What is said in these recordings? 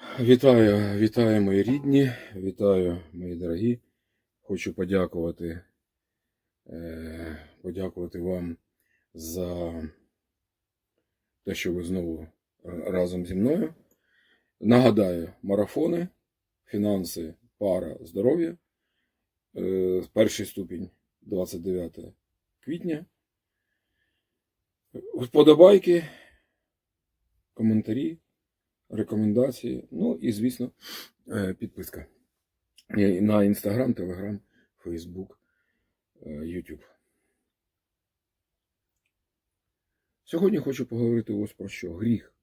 Вітаю, вітаю мої рідні, вітаю мої дорогі. Хочу подякувати, е, подякувати вам за те, що ви знову разом зі мною. Нагадаю, марафони, фінанси, пара, здоров'я. Е, Перший ступінь 29 квітня. Вподобайки, коментарі рекомендації. Ну і, звісно, е, підписка на Інстаграм, Телеграм, Фейсбук, Ютуб. Сьогодні хочу поговорити ось про що. Гріх.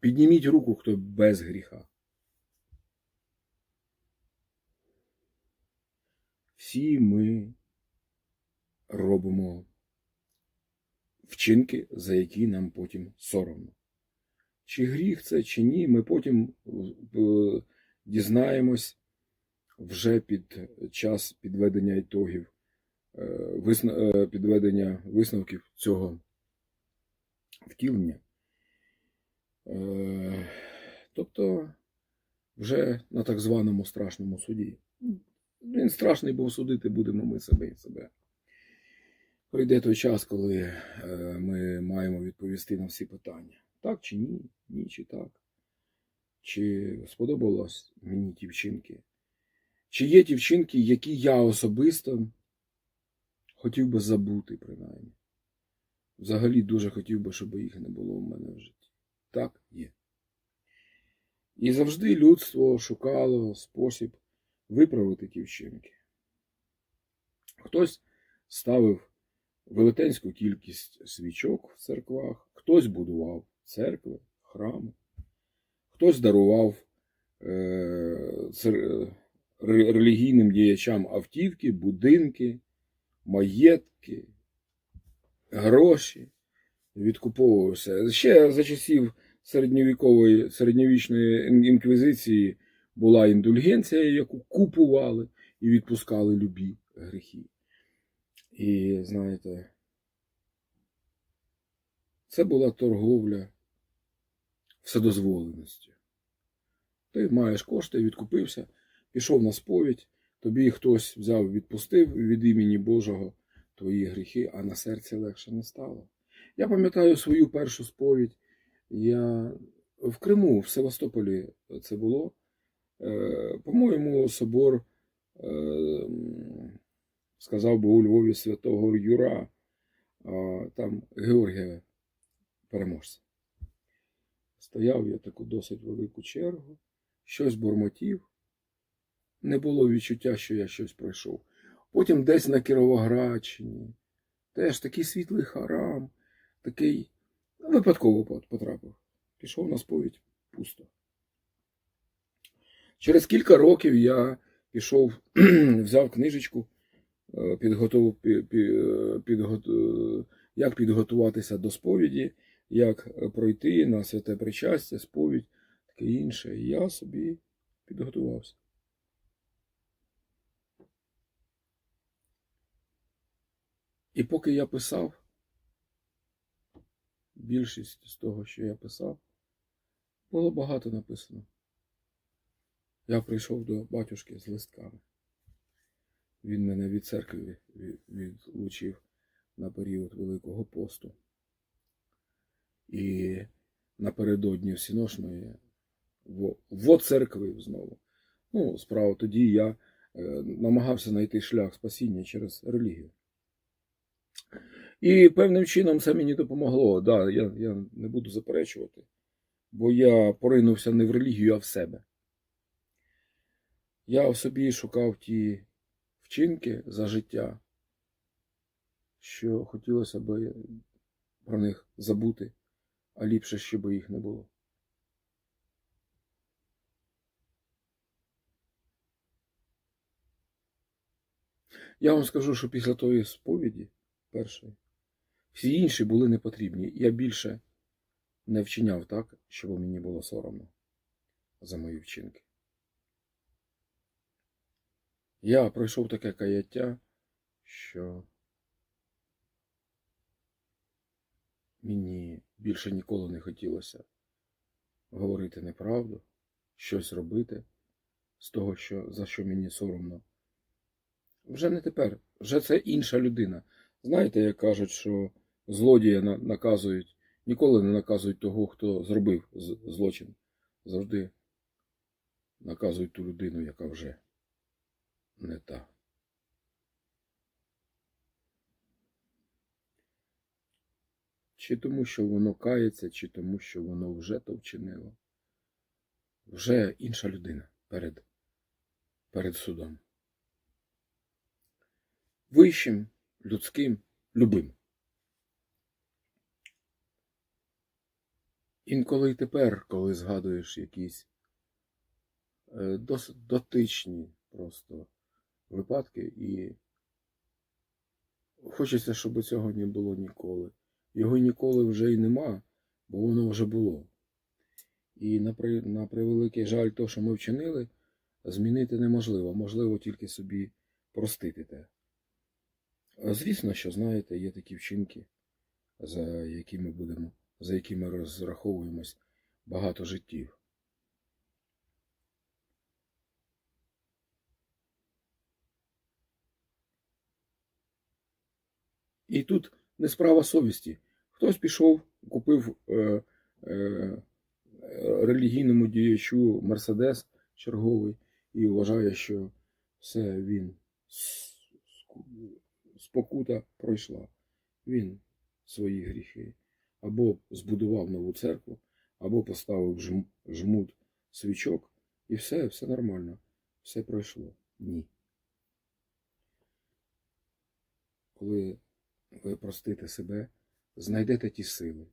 Підніміть руку, хто без гріха. Всі ми робимо вчинки, за які нам потім соромно. Чи гріх це, чи ні, ми потім е, дізнаємось вже під час підведення ітогів, е, е, підведення висновків цього втілення. Тобто вже на так званому страшному суді. Він страшний, бо судити будемо ми себе і себе. Прийде той час, коли е, ми маємо відповісти на всі питання. Так чи ні, ні чи так. Чи сподобалось мені ті вчинки? Чи є ті вчинки, які я особисто хотів би забути, принаймні? Взагалі дуже хотів би, щоб їх не було в мене в житті. Так, є. І завжди людство шукало спосіб виправити ті вчинки. Хтось ставив велетенську кількість свічок в церквах, хтось будував церкви, храми, хтось дарував е, ре- релігійним діячам автівки, будинки, маєтки, гроші, відкуповувався. Ще за часів середньовікової, середньовічної інквізиції була індульгенція, яку купували і відпускали любі гріхи. І знаєте, це була торговля вседозволеністю. Ти маєш кошти, відкупився, пішов на сповідь, тобі хтось взяв, відпустив від імені Божого твої гріхи, а на серці легше не стало. Я пам'ятаю свою першу сповідь. Я в Криму, в Севастополі це було. Е, По-моєму, собор е, сказав би у Львові святого Юра, там Георгія переможця. Стояв я таку досить велику чергу, щось бурмотів. Не було відчуття, що я щось пройшов. Потім десь на Кіровоградщині. Теж такий світлий харам, такий ну, випадково потрапив. Пішов на сповідь пусто. Через кілька років я пішов, взяв книжечку, підготов, пі- пі- е, підгот- е, як підготуватися до сповіді, як е, пройти на святе причастя, сповідь, таке інше. Я собі підготувався. І поки я писав, більшість з того, що я писав, було багато написано. Я прийшов до батюшки з листками. Він мене від церкви відлучив на період Великого посту. І напередодні всіношної во, во церкви знову. Ну, справа тоді я е, намагався знайти шлях спасіння через релігію. І певним чином це мені допомогло. Да, я, я не буду заперечувати, бо я поринувся не в релігію, а в себе. Я в собі шукав ті вчинки за життя, що хотілося б про них забути, а ліпше, щоб їх не було. Я вам скажу, що після тої сповіді, першої, всі інші були не потрібні. Я більше не вчиняв так, щоб мені було соромно за мої вчинки. Я пройшов таке каяття, що мені більше ніколи не хотілося говорити неправду, щось робити з того, що, за що мені соромно. Вже не тепер, вже це інша людина. Знаєте, як кажуть, що злодія на- наказують, ніколи не наказують того, хто зробив злочин. Завжди наказують ту людину, яка вже не та. Чи тому, що воно кається, чи тому, що воно вже то вчинило. Вже інша людина перед, перед судом. Вищим, людським, любим. Інколи й тепер, коли згадуєш якісь е, досить дотичні просто випадки, і хочеться, щоб цього не було ніколи. Його ніколи вже й нема, бо воно вже було. І на, при, на превеликий жаль, то, що ми вчинили, змінити неможливо. Можливо тільки собі простити те. Звісно, що знаєте, є такі вчинки, за якими будемо, за якими розраховуємось багато життів. І тут не справа совісті. Хтось пішов, купив е, е, релігійному діячу Мерседес черговий і вважає, що все він спокута пройшла. Він свої гріхи або збудував нову церкву, або поставив жм- жмут свічок, і все, все нормально, все пройшло. Ні. Коли ви простите себе, знайдете ті сили.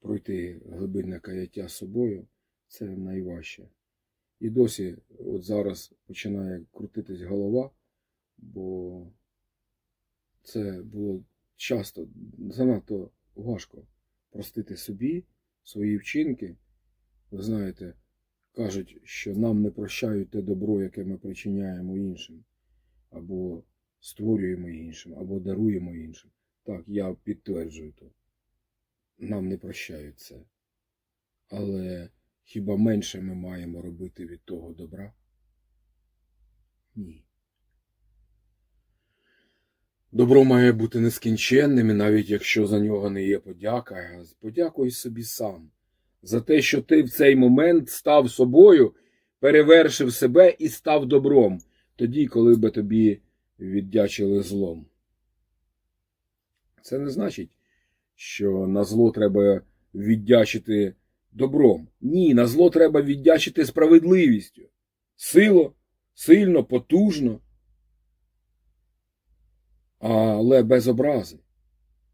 Пройти глибинне каяття з собою це найважче. І досі от зараз починає крутитись голова, бо це було часто занадто важко простити собі свої вчинки. Ви знаєте, кажуть, що нам не прощають те добро, яке ми причиняємо іншим, або створюємо іншим, або даруємо іншим. Так, я підтверджую то. Нам не прощають це. Але хіба менше ми маємо робити від того добра? Ні. Добро має бути нескінченним, і навіть якщо за нього не є подяка, подякуй собі сам за те, що ти в цей момент став собою, перевершив себе і став добром, тоді, коли би тобі віддячили злом. Це не значить, що на зло треба віддячити добром. Ні, на зло треба віддячити справедливістю. Сило, сильно, потужно, але без образи,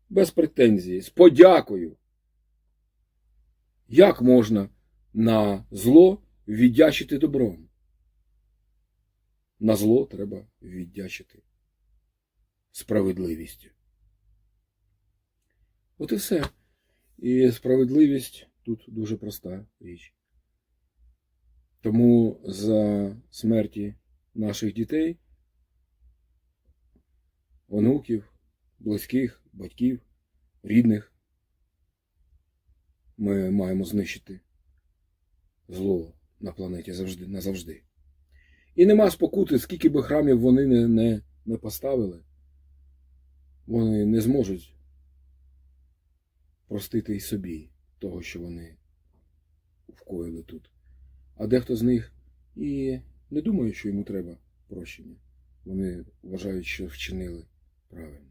без претензії, з подякою. Як можна на зло віддячити добром? На зло треба віддячити справедливістю. От і все. І справедливість тут дуже проста річ. Тому за смерті наших дітей, онуків, близьких, батьків, рідних ми маємо знищити зло на планеті завжди, назавжди. І нема спокути, скільки би храмів вони не, не, не поставили, вони не зможуть простити і собі того, що вони вкоїли тут. А дехто з них і не думає, що йому треба прощення. Вони вважають, що вчинили правильно.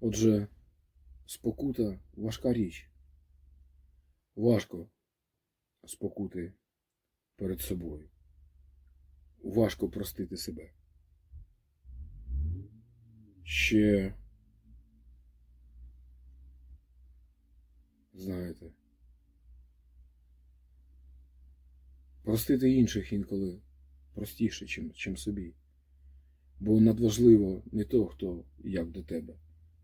Отже, спокута важка річ. Важко спокути перед собою. Важко простити себе. Ще, знаєте, простити інших інколи простіше, чим, чим собі. Бо надважливо не то, хто як до тебе,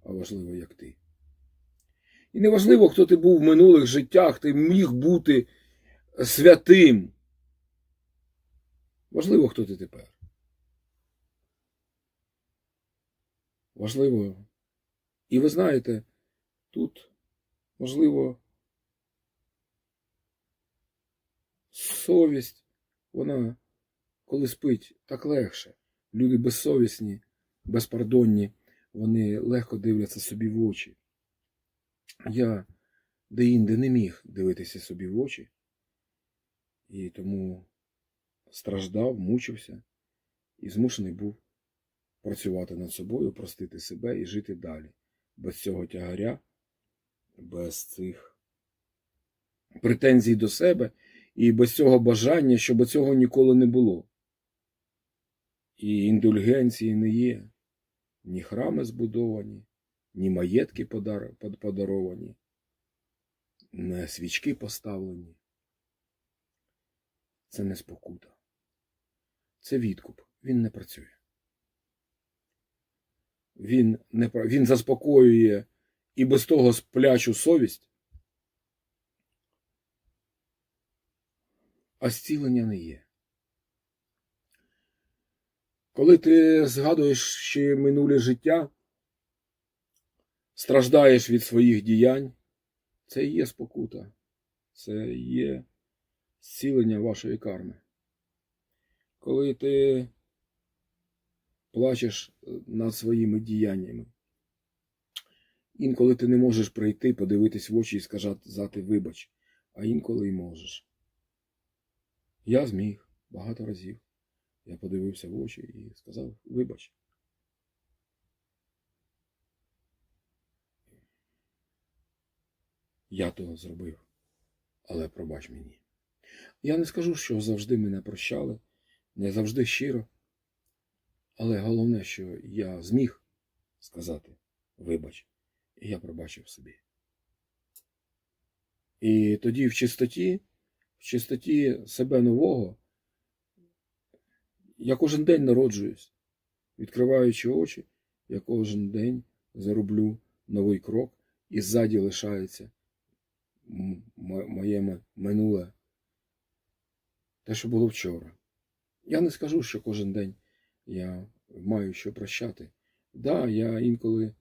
а важливо, як ти. І не важливо, хто ти був в минулих життях, ти міг бути святим. Важливо, хто ти тепер. важливо. І ви знаєте, тут можливо совість, вона коли спить, так легше. Люди безсовісні, безпардонні, вони легко дивляться собі в очі. Я деінде не міг дивитися собі в очі, і тому страждав, мучився і змушений був працювати над собою, простити себе і жити далі. Без цього тягаря, без цих претензій до себе і без цього бажання, щоб цього ніколи не було. І індульгенції не є. Ні храми збудовані, ні маєтки подар- подаровані, не свічки поставлені. Це не спокута. Це відкуп. Він не працює. Він, не, він заспокоює і без того сплячу совість, а зцілення не є. Коли ти згадуєш ще минуле життя, страждаєш від своїх діянь, це і є спокута, це є зцілення вашої карми. Коли ти плачеш над своїми діяннями, інколи ти не можеш прийти, подивитись в очі і сказати вибач, а інколи й можеш. Я зміг багато разів. Я подивився в очі і сказав вибач. Я того зробив, але пробач мені. Я не скажу, що завжди мене прощали, не завжди щиро, але головне, що я зміг сказати вибач, і я пробачив собі. І тоді в чистоті, в чистоті себе нового, я кожен день народжуюсь, відкриваючи очі, я кожен день зароблю новий крок, і ззаді лишається моє минуле, те, що було вчора. Я не скажу, що кожен день я маю що прощати. Да, я інколи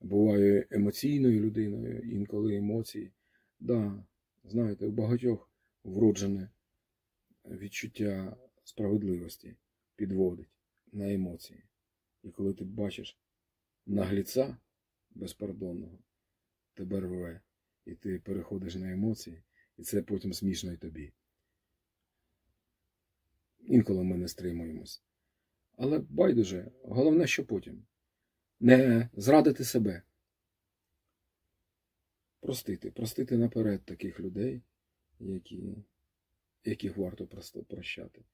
буваю емоційною людиною, інколи емоції. Да, знаєте, у багатьох вроджене відчуття справедливості підводить на емоції. І коли ти бачиш нагліця безпардонного, тебе рве, і ти переходиш на емоції, і це потім смішно й тобі. Інколи ми не стримуємось. Але байдуже, головне, що потім. Не зрадити себе. Простити, простити наперед таких людей, які, яких варто просто прощати.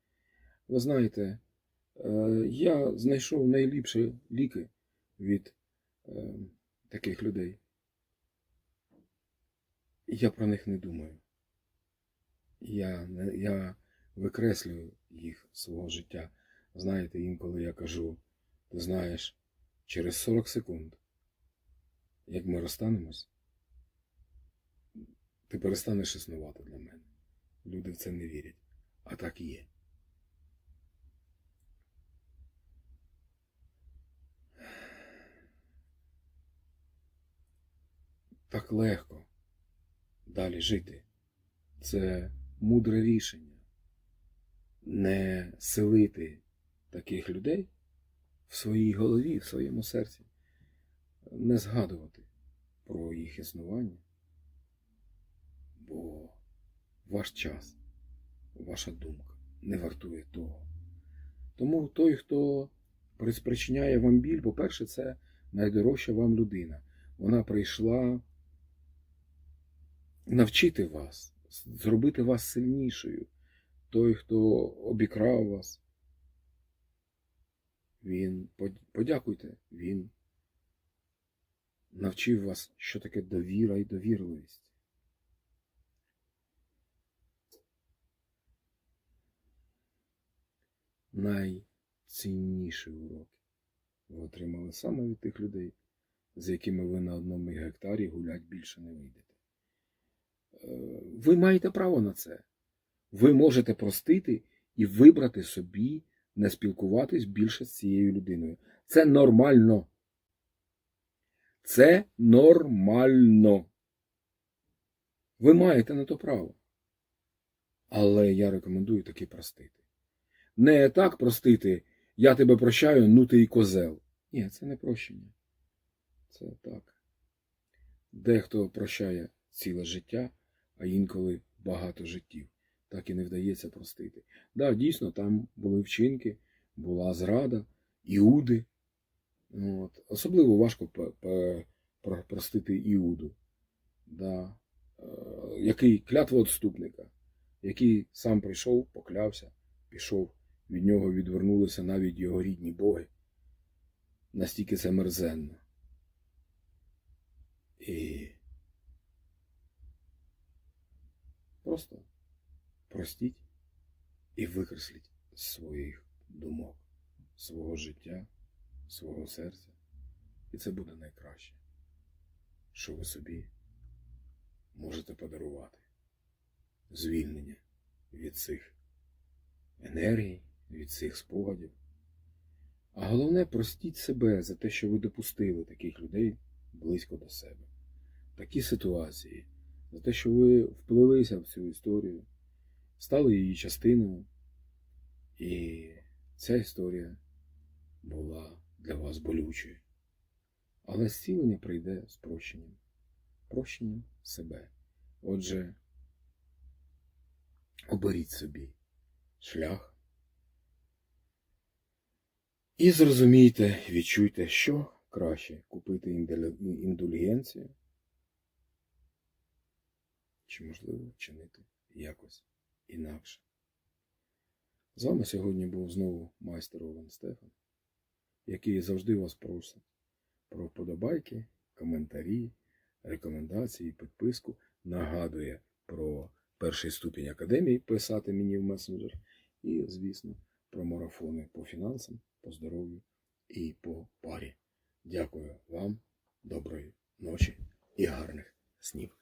Ви знаєте, е, я знайшов найліпші ліки від е, таких людей. Я про них не думаю. Я, я викреслюю їх свого життя. Знаєте, інколи я кажу, ти знаєш, через 40 секунд, як ми розстанемось, ти перестанеш існувати для мене. Люди в це не вірять. А так і є. Так легко далі жити. Це мудре рішення. Не селити таких людей в своїй голові, в своєму серці, не згадувати про їх існування. Бо ваш час, ваша думка не вартує того. Тому той, хто спричиняє вам біль, по-перше, це найдорожча вам людина. Вона прийшла навчити вас, зробити вас сильнішою. Той, хто обікрав вас, він подякуйте, він навчив вас, що таке довіра і довірливість. Найцінніші уроки ви отримали саме від тих людей, з якими ви на одному гектарі гулять більше не вийдете. Е, Ви маєте право на це. Ви можете простити і вибрати собі не спілкуватись більше з цією людиною. Це нормально. Це нормально. Ви маєте на то право. Але я рекомендую таки простити. Не так простити, я тебе прощаю, ну ти і козел. Ні, це не прощення. Це так. Дехто прощає ціле життя, а інколи багато життів. Так і не вдається простити. Так, да, дійсно, там були вчинки, була зрада, іуди. От. Особливо важко простити Іуду, да. е, який клятвоотступника, який сам прийшов, поклявся, пішов, від нього відвернулися навіть його рідні боги. Настільки це мерзенно. І просто простіть і викресліть з своїх думок, свого життя, свого серця. І це буде найкраще, що ви собі можете подарувати. Звільнення від цих енергій, від цих спогадів. А головне, простіть себе за те, що ви допустили таких людей близько до себе. Такі ситуації, за те, що ви вплилися в цю історію, стали її частиною, і ця історія була для вас болючою. Але зцілення прийде з прощенням, прощенням себе. Отже, оберіть собі шлях і зрозумійте, відчуйте, що краще купити індульгенцію, чи можливо вчинити якось інакше. З вами сьогодні був знову майстер Олен Стефан, який завжди вас просить про вподобайки, коментарі, рекомендації, підписку. Нагадує про перший ступінь академії писати мені в месенджер. І, звісно, про марафони по фінансам, по здоров'ю і по парі. Дякую вам, доброї ночі і гарних снів.